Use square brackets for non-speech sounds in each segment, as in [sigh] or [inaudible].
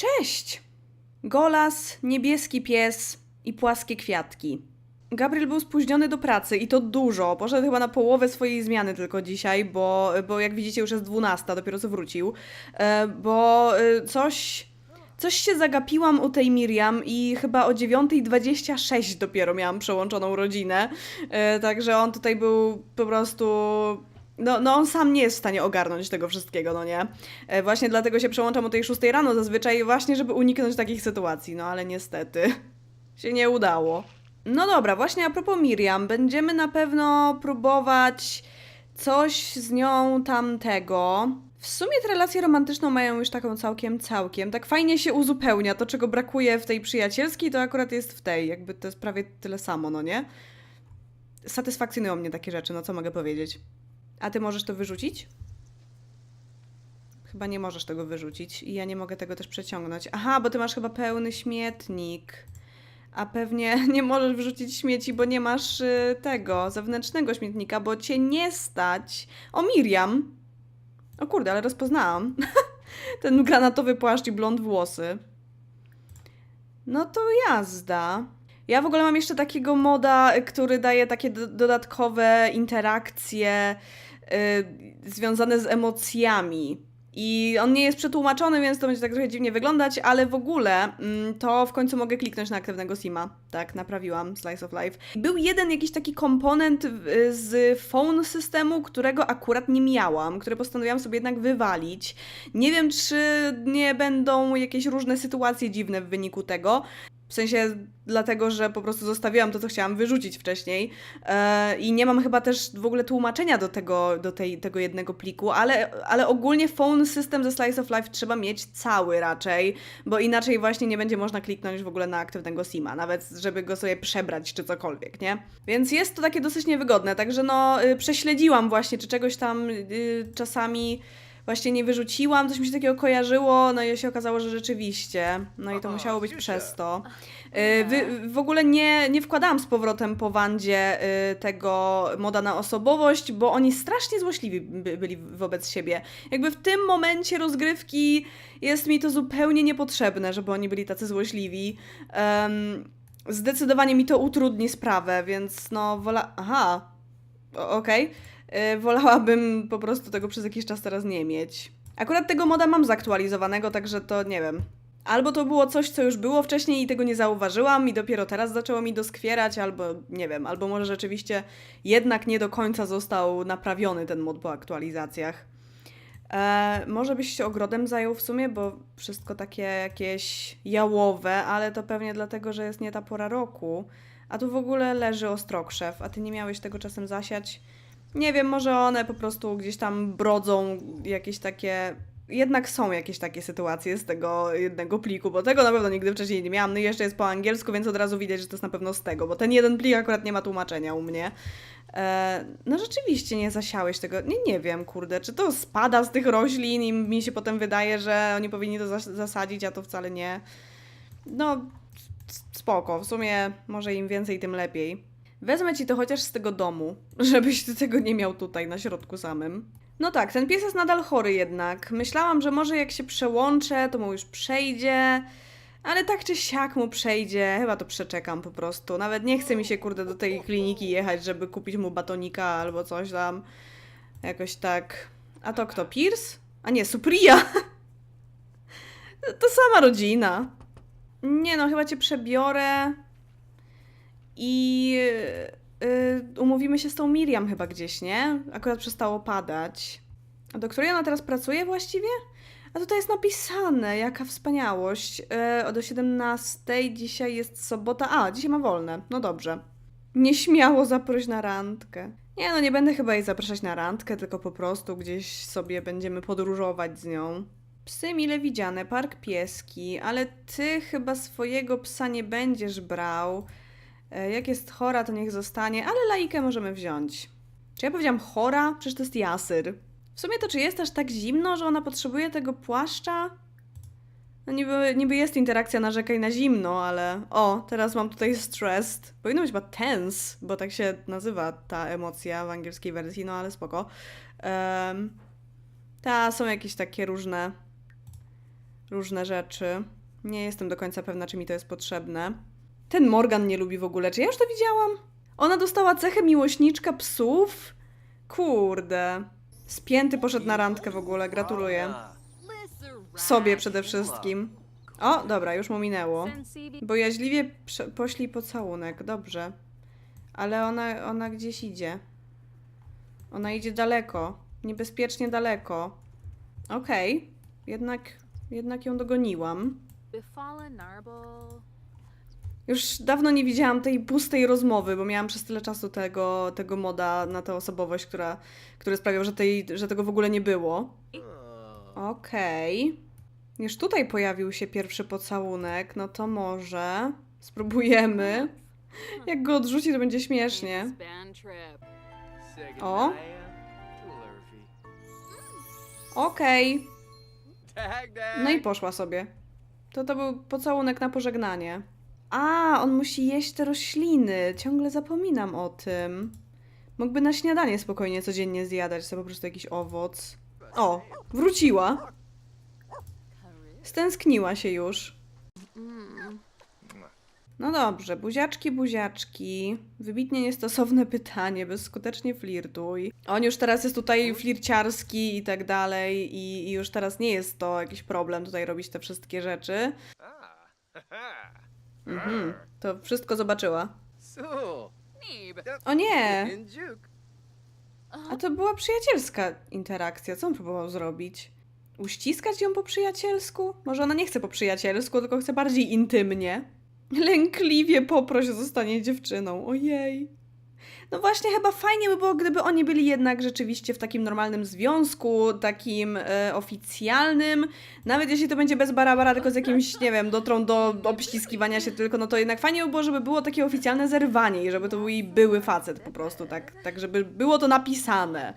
Cześć! Golas, niebieski pies i płaskie kwiatki. Gabriel był spóźniony do pracy i to dużo. Poszedł chyba na połowę swojej zmiany tylko dzisiaj, bo, bo jak widzicie już jest 12, dopiero co wrócił. E, bo e, coś, coś się zagapiłam u tej Miriam i chyba o 9.26 dopiero miałam przełączoną rodzinę. E, także on tutaj był po prostu no, no on sam nie jest w stanie ogarnąć tego wszystkiego, no nie? E, Właśnie dlatego się przełączam o tej 6 rano zazwyczaj, właśnie żeby uniknąć takich sytuacji, no ale niestety [laughs] się nie udało. No dobra, właśnie a propos Miriam, będziemy na pewno próbować coś z nią tamtego. W sumie tę relację romantyczną mają już taką całkiem, całkiem. Tak fajnie się uzupełnia. To, czego brakuje w tej przyjacielskiej, to akurat jest w tej. Jakby to jest prawie tyle samo, no nie? Satysfakcjonują mnie takie rzeczy, no co mogę powiedzieć. A ty możesz to wyrzucić? Chyba nie możesz tego wyrzucić i ja nie mogę tego też przeciągnąć. Aha, bo ty masz chyba pełny śmietnik. A pewnie [laughs] nie możesz wyrzucić śmieci, bo nie masz y, tego zewnętrznego śmietnika, bo cię nie stać. O, Miriam! O kurde, ale rozpoznałam. [laughs] Ten granatowy płaszcz i blond włosy. No to jazda. Ja w ogóle mam jeszcze takiego moda, y, który daje takie do- dodatkowe interakcje związane z emocjami. I on nie jest przetłumaczony, więc to będzie tak trochę dziwnie wyglądać, ale w ogóle mm, to w końcu mogę kliknąć na aktywnego Sima. Tak, naprawiłam Slice of Life. Był jeden jakiś taki komponent y, z phone systemu, którego akurat nie miałam, który postanowiłam sobie jednak wywalić. Nie wiem, czy nie będą jakieś różne sytuacje dziwne w wyniku tego. W sensie dlatego, że po prostu zostawiłam to, co chciałam wyrzucić wcześniej e, i nie mam chyba też w ogóle tłumaczenia do tego, do tej, tego jednego pliku, ale, ale ogólnie phone system ze Slice of Life trzeba mieć cały raczej, bo inaczej właśnie nie będzie można kliknąć w ogóle na aktywnego Sima, nawet żeby go sobie przebrać czy cokolwiek, nie? Więc jest to takie dosyć niewygodne, także no y, prześledziłam właśnie, czy czegoś tam y, czasami właśnie nie wyrzuciłam, coś mi się takiego kojarzyło, no i się okazało, że rzeczywiście, no i to Aha, musiało być przez to. Y, Wy, w ogóle nie, nie wkładałam z powrotem po Wandzie y, tego moda na osobowość, bo oni strasznie złośliwi by, byli wobec siebie. Jakby w tym momencie rozgrywki jest mi to zupełnie niepotrzebne, żeby oni byli tacy złośliwi. Em, zdecydowanie mi to utrudni sprawę, więc no wola... Aha, o- okej. Y, Wolałabym po prostu tego przez jakiś czas teraz nie mieć. Akurat tego moda mam zaktualizowanego, także to nie wiem. Albo to było coś, co już było wcześniej i tego nie zauważyłam i dopiero teraz zaczęło mi doskwierać, albo nie wiem, albo może rzeczywiście jednak nie do końca został naprawiony ten mod po aktualizacjach. E, może byś się ogrodem zajął w sumie, bo wszystko takie jakieś jałowe, ale to pewnie dlatego, że jest nie ta pora roku. A tu w ogóle leży ostrokrzew, a ty nie miałeś tego czasem zasiać? Nie wiem, może one po prostu gdzieś tam brodzą jakieś takie. Jednak są jakieś takie sytuacje z tego jednego pliku, bo tego na pewno nigdy wcześniej nie miałam. No i jeszcze jest po angielsku, więc od razu widać, że to jest na pewno z tego, bo ten jeden plik akurat nie ma tłumaczenia u mnie. E, no rzeczywiście nie zasiałeś tego. Nie, nie wiem, kurde, czy to spada z tych roślin i mi się potem wydaje, że oni powinni to zas- zasadzić, a to wcale nie. No, spoko. W sumie może im więcej, tym lepiej. Wezmę ci to chociaż z tego domu, [laughs] żebyś ty tego nie miał tutaj na środku samym. No tak, ten pies jest nadal chory jednak. Myślałam, że może jak się przełączę, to mu już przejdzie. Ale tak czy siak mu przejdzie, chyba to przeczekam po prostu. Nawet nie chce mi się, kurde, do tej kliniki jechać, żeby kupić mu batonika albo coś tam. Jakoś tak. A to kto? Pierce? A nie, Supriya! [laughs] To sama rodzina. Nie no, chyba cię przebiorę i yy, umówimy się z tą Miriam chyba gdzieś, nie? Akurat przestało padać. A do której ona teraz pracuje właściwie? A tutaj jest napisane, jaka wspaniałość. Yy, do 17 dzisiaj jest sobota. A, dzisiaj ma wolne. No dobrze. Nieśmiało zaproś na randkę. Nie no, nie będę chyba jej zapraszać na randkę, tylko po prostu gdzieś sobie będziemy podróżować z nią. Psy mile widziane, park pieski, ale ty chyba swojego psa nie będziesz brał. E, Jak jest chora, to niech zostanie, ale laikę możemy wziąć. Czy ja powiedziałam chora? Przecież to jest jasyr. W sumie to czy jest aż tak zimno, że ona potrzebuje tego płaszcza? No niby, niby jest interakcja narzekaj na zimno, ale o, teraz mam tutaj stressed. Powinno być chyba tense, bo tak się nazywa ta emocja w angielskiej wersji, no ale spoko. Um, ta, są jakieś takie różne... różne rzeczy. Nie jestem do końca pewna, czy mi to jest potrzebne. Ten Morgan nie lubi w ogóle. Czy ja już to widziałam? Ona dostała cechę miłośniczka psów? Kurde. Spięty poszedł na randkę w ogóle, gratuluję. Sobie przede wszystkim. O, dobra, już mu minęło. Bojaźliwie poślij pocałunek, dobrze. Ale ona, ona gdzieś idzie. Ona idzie daleko. Niebezpiecznie daleko. Okej. Jednak, jednak ją dogoniłam. Już dawno nie widziałam tej pustej rozmowy, bo miałam przez tyle czasu tego, tego moda na tę osobowość, która, który sprawiał, że, tej, że tego w ogóle nie było. Okej. Już tutaj pojawił się pierwszy pocałunek, no to może spróbujemy. Jak go odrzuci, to będzie śmiesznie. O. Okej. No i poszła sobie. To to był pocałunek na pożegnanie. A, on musi jeść te rośliny. Ciągle zapominam o tym. Mógłby na śniadanie spokojnie codziennie zjadać sobie po prostu jakiś owoc. O, wróciła. Stęskniła się już. No dobrze, buziaczki, buziaczki. Wybitnie niestosowne pytanie, bezskutecznie flirtuj. On już teraz jest tutaj flirciarski i tak dalej i, i już teraz nie jest to jakiś problem tutaj robić te wszystkie rzeczy. Mhm, to wszystko zobaczyła. O nie! A to była przyjacielska interakcja. Co on próbował zrobić? Uściskać ją po przyjacielsku? Może ona nie chce po przyjacielsku, tylko chce bardziej intymnie. Lękliwie poproś o zostanie dziewczyną. Ojej. No właśnie, chyba fajnie by było, gdyby oni byli jednak rzeczywiście w takim normalnym związku, takim e, oficjalnym. Nawet jeśli to będzie bez barabara, tylko z jakimś, nie wiem, dotrą do obściskiwania się tylko, no to jednak fajnie by było, żeby było takie oficjalne zerwanie i żeby to był jej były facet po prostu, tak, tak żeby było to napisane.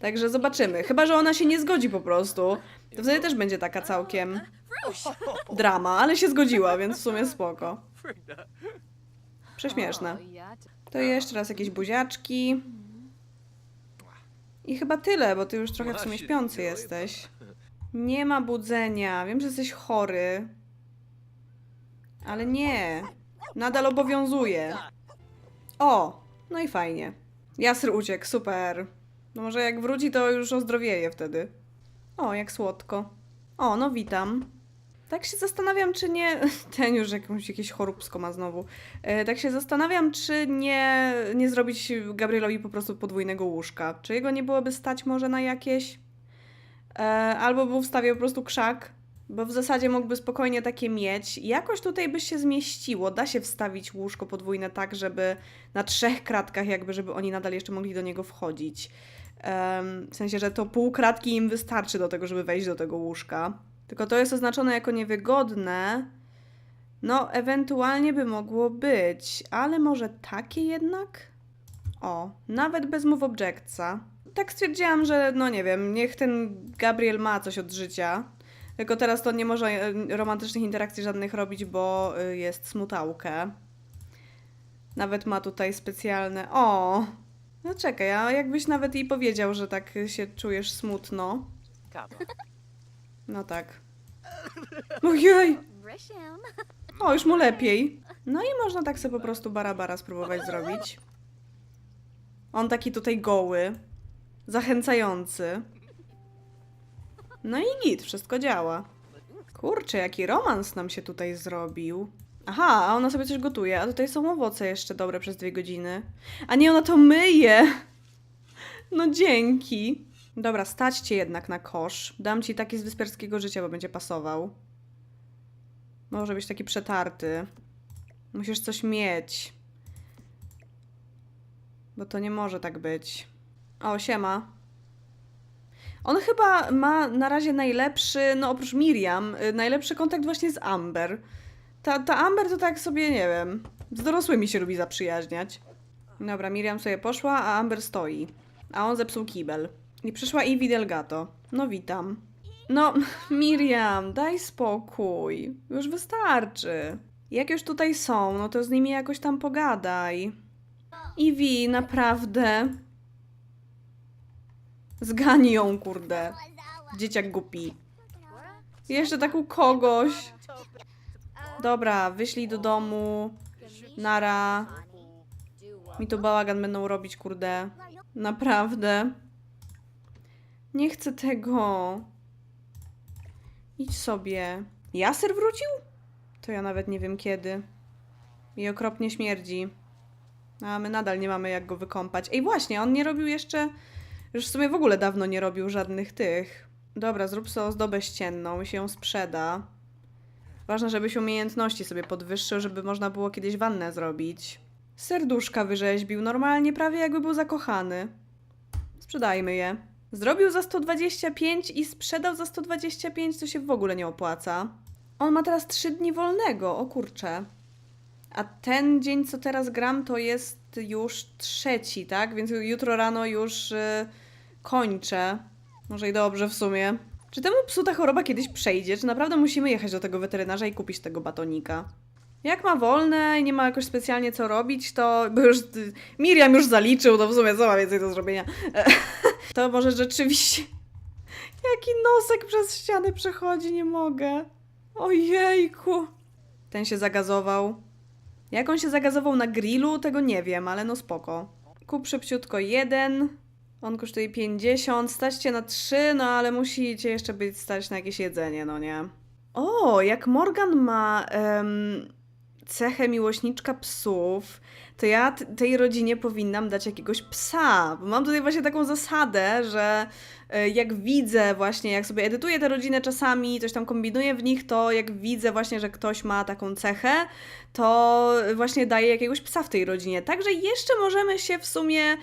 Także zobaczymy. Chyba, że ona się nie zgodzi po prostu. To wtedy też będzie taka całkiem drama, ale się zgodziła, więc w sumie spoko. Prześmieszne. To jeszcze raz jakieś buziaczki. I chyba tyle, bo ty już trochę w sumie śpiący jesteś. Nie ma budzenia. Wiem, że jesteś chory. Ale nie. Nadal obowiązuje. O, no i fajnie. Jasr uciekł, super. No może jak wróci, to już ozdrowieje wtedy. O, jak słodko. O, no witam. Tak się zastanawiam, czy nie. [laughs] Ten już jakąś, jakieś choróbsko ma znowu. E, tak się zastanawiam, czy nie, nie zrobić Gabrielowi po prostu podwójnego łóżka. Czy jego nie byłoby stać może na jakieś? E, albo był wstawił po prostu krzak, bo w zasadzie mógłby spokojnie takie mieć. Jakoś tutaj by się zmieściło. Da się wstawić łóżko podwójne tak, żeby na trzech kratkach, jakby, żeby oni nadal jeszcze mogli do niego wchodzić. W sensie, że to pół kratki im wystarczy do tego, żeby wejść do tego łóżka. Tylko to jest oznaczone jako niewygodne. No, ewentualnie by mogło być, ale może takie jednak? O, nawet bez move objectsa. Tak stwierdziłam, że no nie wiem, niech ten Gabriel ma coś od życia. Tylko teraz to nie może e, romantycznych interakcji żadnych robić, bo y, jest smutałkę. Nawet ma tutaj specjalne. O! No czekaj, a jakbyś nawet jej powiedział, że tak się czujesz smutno. No tak. Ojej! O, już mu lepiej. No i można tak sobie po prostu barabara spróbować zrobić. On taki tutaj goły, zachęcający. No i git, wszystko działa. Kurczę, jaki romans nam się tutaj zrobił. Aha, a ona sobie coś gotuje, a tutaj są owoce jeszcze dobre przez dwie godziny. A nie, ona to myje! No dzięki. Dobra, stać cię jednak na kosz. Dam ci taki z wysperskiego życia, bo będzie pasował. Może być taki przetarty. Musisz coś mieć. Bo to nie może tak być. O, siema. On chyba ma na razie najlepszy, no oprócz Miriam, y, najlepszy kontakt właśnie z Amber. Ta, ta Amber to tak sobie, nie wiem, z dorosłymi się lubi zaprzyjaźniać. Dobra, Miriam sobie poszła, a Amber stoi. A on zepsuł kibel. I przyszła Ivy Delgato. No witam. No, [laughs] Miriam, daj spokój. Już wystarczy. Jak już tutaj są, no to z nimi jakoś tam pogadaj. Iwi, naprawdę. Zgani ją, kurde. Dzieciak głupi. Jeszcze tak u kogoś. Dobra, wyślij do domu. Nara. Mi tu bałagan będą robić, kurde. Naprawdę. Nie chcę tego. Idź sobie. Jaser wrócił? To ja nawet nie wiem kiedy. I okropnie śmierdzi. A my nadal nie mamy jak go wykąpać. Ej, właśnie, on nie robił jeszcze. Już w sumie w ogóle dawno nie robił żadnych tych. Dobra, zrób sobie ozdobę ścienną i się ją sprzeda. Ważne, żebyś umiejętności sobie podwyższył, żeby można było kiedyś wannę zrobić. Serduszka wyrzeźbił, normalnie prawie jakby był zakochany. Sprzedajmy je. Zrobił za 125 i sprzedał za 125, to się w ogóle nie opłaca. On ma teraz 3 dni wolnego, o kurczę. A ten dzień, co teraz gram, to jest już trzeci, tak? Więc jutro rano już y, kończę. Może i dobrze w sumie. Czy temu psu ta choroba kiedyś przejdzie? Czy naprawdę musimy jechać do tego weterynarza i kupić tego batonika? Jak ma wolne i nie ma jakoś specjalnie co robić, to. Bo już. y, Miriam już zaliczył, to w sumie co ma więcej do zrobienia. [laughs] To może rzeczywiście. [laughs] Jaki nosek przez ściany przechodzi, nie mogę. Ojejku. Ten się zagazował. Jak on się zagazował na grillu, tego nie wiem, ale no spoko. Kup szybciutko jeden. On kosztuje 50, stać na 3, no ale musicie jeszcze być stać na jakieś jedzenie, no nie? O, jak Morgan ma em, cechę miłośniczka psów, to ja tej rodzinie powinnam dać jakiegoś psa. Bo mam tutaj właśnie taką zasadę, że e, jak widzę właśnie, jak sobie edytuję te rodziny czasami, coś tam kombinuję w nich, to jak widzę właśnie, że ktoś ma taką cechę, to właśnie daję jakiegoś psa w tej rodzinie. Także jeszcze możemy się w sumie. y,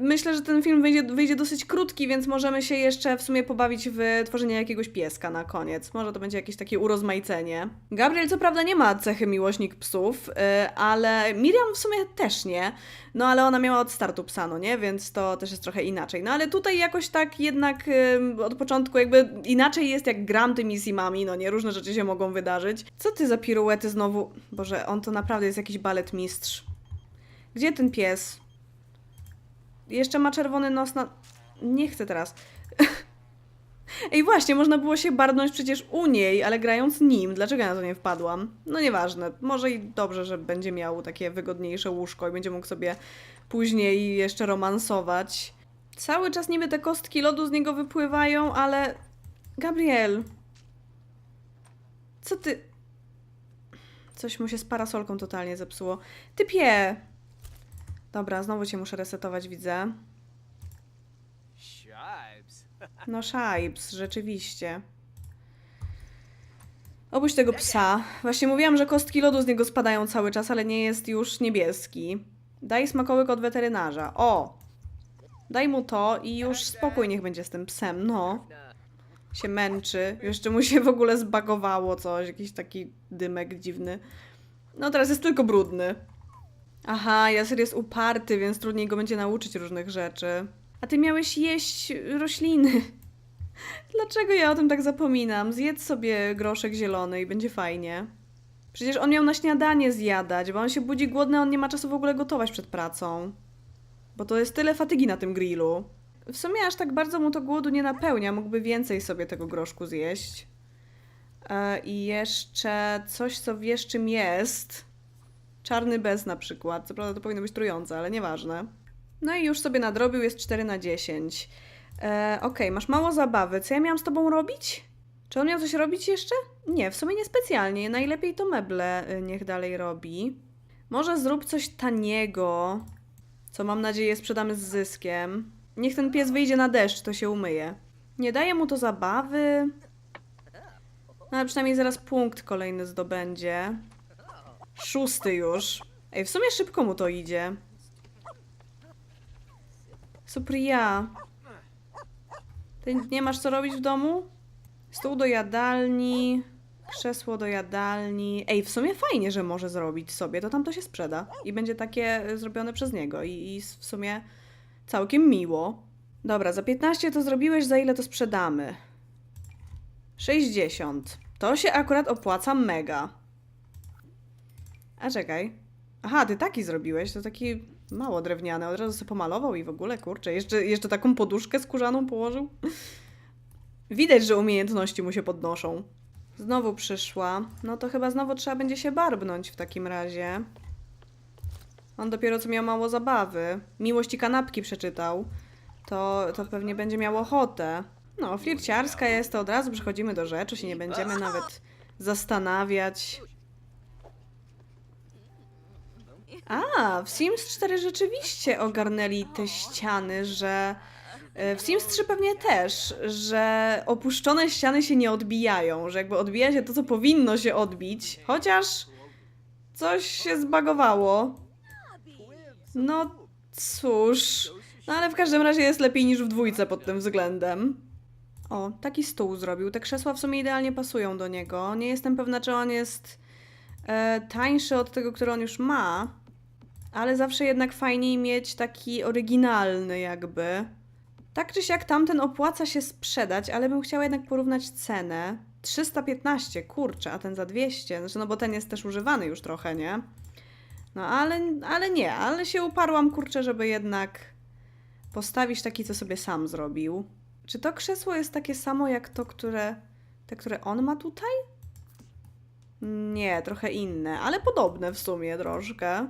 Myślę, że ten film wyjdzie, wyjdzie dosyć krótki, więc możemy się jeszcze w sumie pobawić w tworzenie jakiegoś pieska na koniec. Może to będzie jakieś takie urozmaicenie. Gabriel, co prawda, nie ma cechy miłośnik psów, y, ale Miriam w sumie też nie. No ale ona miała od startu psa, no nie? Więc to też jest trochę inaczej. No ale tutaj jakoś tak jednak ym, od początku jakby inaczej jest jak gram tymi simami, no nie? Różne rzeczy się mogą wydarzyć. Co ty za piruety znowu? Boże, on to naprawdę jest jakiś balet mistrz. Gdzie ten pies? Jeszcze ma czerwony nos na... Nie chcę teraz. [laughs] Ej, właśnie, można było się barnąć przecież u niej, ale grając nim. Dlaczego ja na to nie wpadłam? No nieważne. Może i dobrze, że będzie miał takie wygodniejsze łóżko i będzie mógł sobie później jeszcze romansować. Cały czas niby te kostki lodu z niego wypływają, ale... Gabriel... Co ty... Coś mu się z parasolką totalnie zepsuło. Typie! Dobra, znowu cię muszę resetować, widzę. No szajps, rzeczywiście. Obuś tego psa. Właśnie mówiłam, że kostki lodu z niego spadają cały czas, ale nie jest już niebieski. Daj smakołyk od weterynarza. O! Daj mu to i już spokój niech będzie z tym psem, no. Się męczy. Jeszcze mu się w ogóle zbagowało coś, jakiś taki dymek dziwny. No teraz jest tylko brudny. Aha, Jaser jest uparty, więc trudniej go będzie nauczyć różnych rzeczy. A ty miałeś jeść rośliny. [laughs] Dlaczego ja o tym tak zapominam? Zjedz sobie groszek zielony i będzie fajnie. Przecież on miał na śniadanie zjadać, bo on się budzi głodny, on nie ma czasu w ogóle gotować przed pracą. Bo to jest tyle fatygi na tym grillu. W sumie aż tak bardzo mu to głodu nie napełnia, mógłby więcej sobie tego groszku zjeść. E, I jeszcze coś, co wiesz czym jest. Czarny bez na przykład. Co prawda to powinno być trujące, ale nieważne. No i już sobie nadrobił, jest 4 na 10. E, Okej, masz mało zabawy. Co ja miałam z tobą robić? Czy on miał coś robić jeszcze? Nie, w sumie niespecjalnie. Najlepiej to meble y, niech dalej robi. Może zrób coś taniego, co mam nadzieję sprzedamy z zyskiem. Niech ten pies wyjdzie na deszcz, to się umyje. Nie daje mu to zabawy. No ale przynajmniej zaraz punkt kolejny zdobędzie. Szósty już. Ej, w sumie szybko mu to idzie. Supriya. Ty nie masz co robić w domu? Stół do jadalni, krzesło do jadalni. Ej, w sumie fajnie, że może zrobić sobie, to tam to się sprzeda. I będzie takie y, zrobione przez niego. I, I w sumie całkiem miło. Dobra, za 15 to zrobiłeś, za ile to sprzedamy? 60. To się akurat opłaca mega. A czekaj. Aha, ty taki zrobiłeś, to taki mało drewniany. Od razu sobie pomalował i w ogóle, kurczę, jeszcze, jeszcze taką poduszkę skórzaną położył. Widać, że umiejętności mu się podnoszą. Znowu przyszła. No to chyba znowu trzeba będzie się barbnąć w takim razie. On dopiero co miał mało zabawy. Miłość i kanapki przeczytał. To, to pewnie będzie miał ochotę. No, flirciarska jest, to od razu przechodzimy do rzeczy, się nie będziemy nawet zastanawiać. A, w Sims 4 rzeczywiście ogarnęli te ściany, że e, w Sims 3 pewnie też, że opuszczone ściany się nie odbijają, że jakby odbija się to, co powinno się odbić, chociaż coś się zbagowało. No cóż, no ale w każdym razie jest lepiej niż w dwójce pod tym względem. O, taki stół zrobił. Te krzesła w sumie idealnie pasują do niego. Nie jestem pewna, czy on jest e, tańszy od tego, który on już ma, ale zawsze jednak fajniej mieć taki oryginalny jakby. Tak czy siak tamten opłaca się sprzedać, ale bym chciała jednak porównać cenę. 315, kurczę, a ten za 200, znaczy no bo ten jest też używany już trochę, nie? No ale, ale nie, ale się uparłam, kurczę, żeby jednak postawić taki, co sobie sam zrobił. Czy to krzesło jest takie samo jak to, które, te, które on ma tutaj? Nie, trochę inne, ale podobne w sumie troszkę.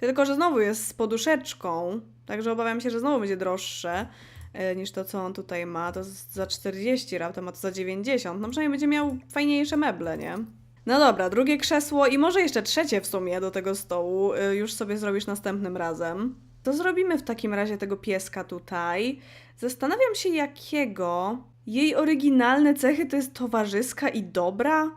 Tylko, że znowu jest z poduszeczką, także obawiam się, że znowu będzie droższe e, niż to, co on tutaj ma. To za 40, raptem, a to za 90. No przynajmniej będzie miał fajniejsze meble, nie? No dobra, drugie krzesło i może jeszcze trzecie w sumie do tego stołu. y, Już sobie zrobisz następnym razem. To zrobimy w takim razie tego pieska tutaj. Zastanawiam się, jakiego. Jej oryginalne cechy to jest towarzyska i dobra.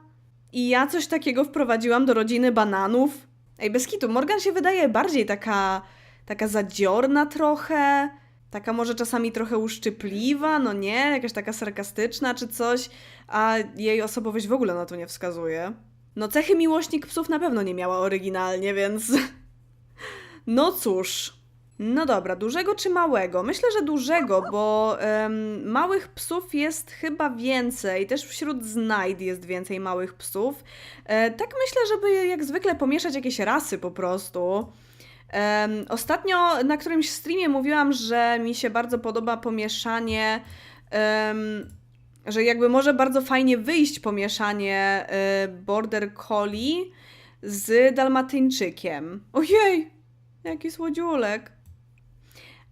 I ja coś takiego wprowadziłam do rodziny bananów. Ej, bez kitu, Morgan się wydaje bardziej taka, taka zadziorna trochę, taka może czasami trochę uszczypliwa, no nie, jakaś taka sarkastyczna czy coś, a jej osobowość w ogóle na to nie wskazuje. No cechy miłośnik psów na pewno nie miała oryginalnie, więc... [laughs] No cóż. No dobra, dużego czy małego? Myślę, że dużego, bo em, małych psów jest chyba więcej. Też wśród znajd jest więcej małych psów. E, tak myślę, żeby jak zwykle pomieszać jakieś rasy po prostu. Ostatnio na którymś streamie mówiłam, że mi się bardzo podoba pomieszanie. em, że jakby może bardzo fajnie wyjść pomieszanie y, Border Collie z Dalmatyńczykiem. Ojej, jaki słodziulek.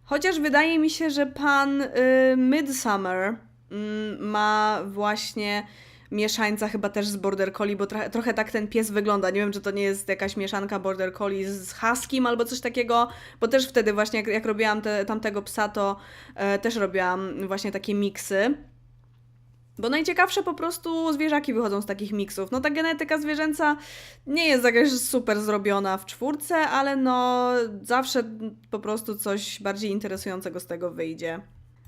Chociaż wydaje mi się, że pan y, Midsummer mm, ma właśnie mieszańca chyba też z Border Collie, bo trochę, trochę tak ten pies wygląda. Nie wiem, czy to nie jest jakaś mieszanka Border Collie z Huskim albo coś takiego, bo też wtedy właśnie jak, jak robiłam te, tamtego psa, to e, też robiłam właśnie takie miksy. Bo najciekawsze po prostu zwierzaki wychodzą z takich miksów. No ta genetyka zwierzęca nie jest jakaś super zrobiona w czwórce, ale no zawsze po prostu coś bardziej interesującego z tego wyjdzie.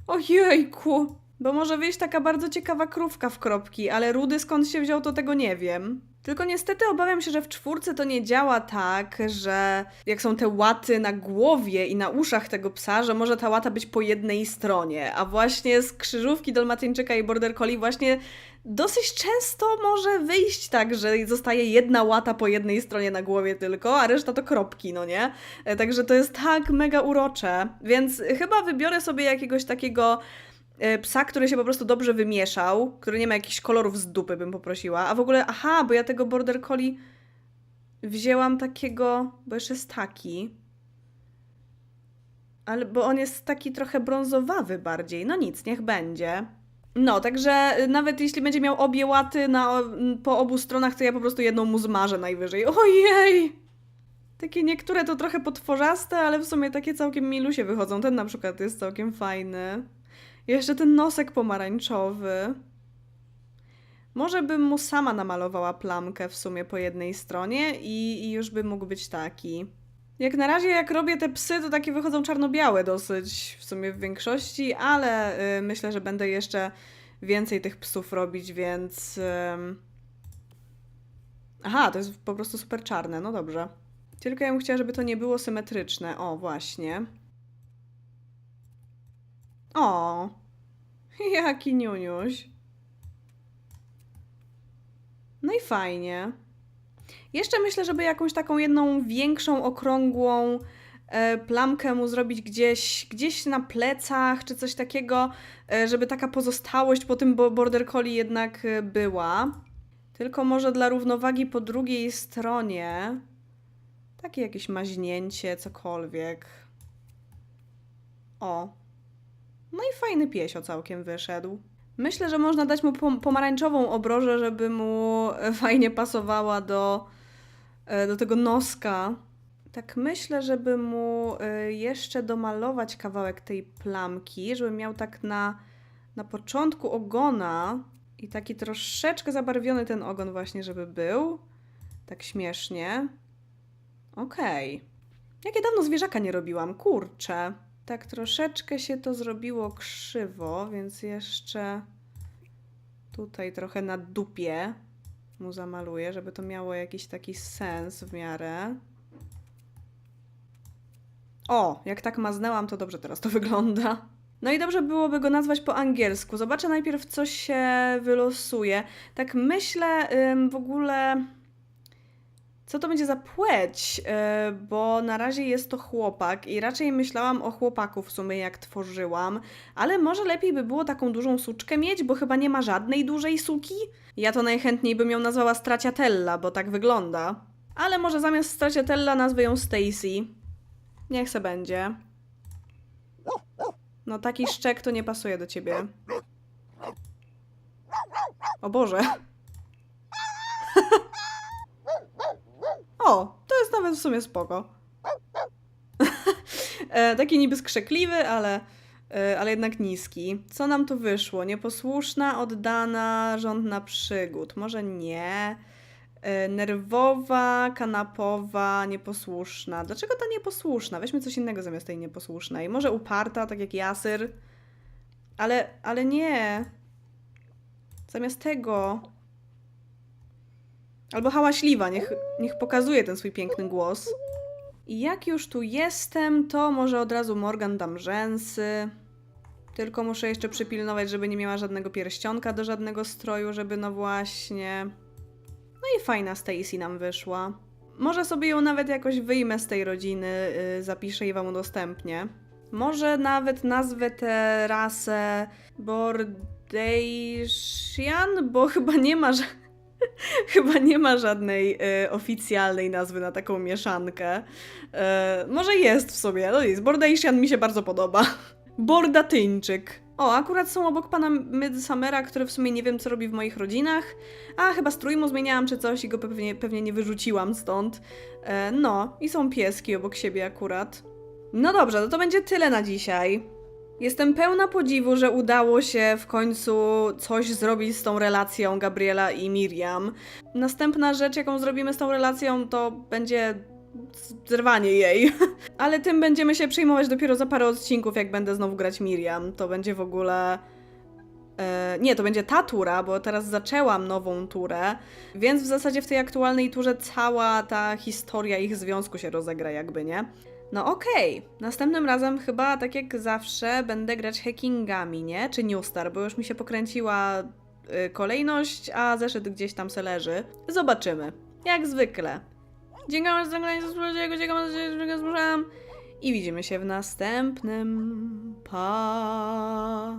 Ojejku! Bo może wyjść taka bardzo ciekawa krówka w kropki, ale Rudy skąd się wziął, to tego nie wiem. Tylko niestety obawiam się, że w czwórce to nie działa tak, że jak są te łaty na głowie i na uszach tego psa, że może ta łata być po jednej stronie, a właśnie z krzyżówki Dalmatyńczyka i Border Collie właśnie dosyć często może wyjść tak, że zostaje jedna łata po jednej stronie na głowie tylko, a reszta to kropki, no nie? E, Także to jest tak mega urocze, więc chyba wybiorę sobie jakiegoś takiego psa, który się po prostu dobrze wymieszał, który nie ma jakichś kolorów z dupy, bym poprosiła. A w ogóle, aha, bo ja tego Border Collie wzięłam takiego, bo jeszcze jest taki. Ale, bo on jest taki trochę brązowawy bardziej. No nic, niech będzie. No, także y, nawet jeśli będzie miał obie łaty na, po obu stronach, to ja po prostu jedną mu zmarzę najwyżej. Ojej! Takie niektóre to trochę potworzaste, ale w sumie takie całkiem milusie wychodzą. Ten na przykład jest całkiem fajny. Jeszcze ten nosek pomarańczowy. Może bym mu sama namalowała plamkę w sumie po jednej stronie i, i już by mógł być taki. Jak na razie, jak robię te psy, to takie wychodzą czarno-białe dosyć w sumie w większości, ale y, myślę, że będę jeszcze więcej tych psów robić, więc. ym, Aha, to jest po prostu super czarne, no dobrze. Tylko ja bym chciała, żeby to nie było symetryczne. O, właśnie. O, [laughs] jaki niuniuś. No i fajnie. Jeszcze myślę, żeby jakąś taką jedną większą, okrągłą e, plamkę mu zrobić gdzieś, gdzieś na plecach, czy coś takiego, e, żeby taka pozostałość po tym bo- border collie jednak e, była. Tylko może dla równowagi po drugiej stronie. Takie jakieś maźnięcie, cokolwiek. O. No i fajny piesio całkiem wyszedł. Myślę, że można dać mu pom- pomarańczową obrożę, żeby mu e, fajnie pasowała do, e, do tego noska. Tak myślę, żeby mu e, jeszcze domalować kawałek tej plamki, żeby miał tak na, na początku ogona i taki troszeczkę zabarwiony ten ogon właśnie, żeby był. Tak śmiesznie. Okej. Jakie dawno zwierzaka nie robiłam, kurczę. Tak troszeczkę się to zrobiło krzywo, więc jeszcze tutaj trochę na dupie mu zamaluję, żeby to miało jakiś taki sens w miarę. O, jak tak maznęłam, to dobrze teraz to [laughs] wygląda. No i dobrze byłoby go nazwać po angielsku. Zobaczę najpierw, co się wylosuje. Tak myślę ym, w ogóle, co to będzie za płeć, yy, bo na razie jest to chłopak i raczej myślałam o chłopaku w sumie, jak tworzyłam, ale może lepiej by było taką dużą suczkę mieć, bo chyba nie ma żadnej dużej suki. Ja to najchętniej bym ją nazwała Straciatella, bo tak wygląda. Ale może zamiast Straciatella nazwę ją Stacy. Niech se będzie. No taki szczek to nie pasuje do ciebie. O Boże. [laughs] To jest nawet w sumie spoko. [laughs] e, taki niby skrzekliwy, ale, e, ale jednak niski. Co nam tu wyszło? Nieposłuszna, oddana, żądna przygód. Może nie. E, nerwowa, kanapowa, nieposłuszna. Dlaczego ta nieposłuszna? Weźmy coś innego zamiast tej nieposłusznej. Może uparta, tak jak Jasyr. Ale, ale nie. Zamiast tego. Albo hałaśliwa, niech, niech pokazuje ten swój piękny głos. I jak już tu jestem, to może od razu Morgan dam rzęsy. Tylko muszę jeszcze przypilnować, żeby nie miała żadnego pierścionka do żadnego stroju, żeby no właśnie. No i fajna Stacy nam wyszła. Może sobie ją nawet jakoś wyjmę z tej rodziny, yy, zapiszę i wam udostępnię. Może nawet nazwę tę rasę Bordasian, bo chyba nie ma, ża- [laughs] chyba nie ma żadnej y, oficjalnej nazwy na taką mieszankę. Y, może jest w sobie, no jest, Bordasian mi się bardzo podoba. [laughs] Bordatyńczyk. O, akurat są obok pana Midsummera, który w sumie nie wiem, co robi w moich rodzinach. A, chyba strój mu zmieniałam czy coś i go pewnie, pewnie nie wyrzuciłam stąd. E, no, i są pieski obok siebie akurat. No dobrze, no to będzie tyle na dzisiaj. Jestem pełna podziwu, że udało się w końcu coś zrobić z tą relacją Gabriela i Miriam. Następna rzecz, jaką zrobimy z tą relacją, to będzie zerwanie jej. [laughs] Ale tym będziemy się przejmować dopiero za parę odcinków, jak będę znowu grać Miriam. To będzie w ogóle. E, nie, to będzie ta tura, bo teraz zaczęłam nową turę, więc w zasadzie w tej aktualnej turze cała ta historia ich związku się rozegra, jakby nie. No okej, następnym razem chyba tak jak zawsze będę grać hackingami, nie? Czy Newstar, bo już mi się pokręciła y, kolejność, a zeszyt gdzieś tam se leży. Zobaczymy. Jak zwykle. Dziękuję za oglądanie, słuchanie, dziękuję za zmuszałam. I widzimy się w następnym. Pa.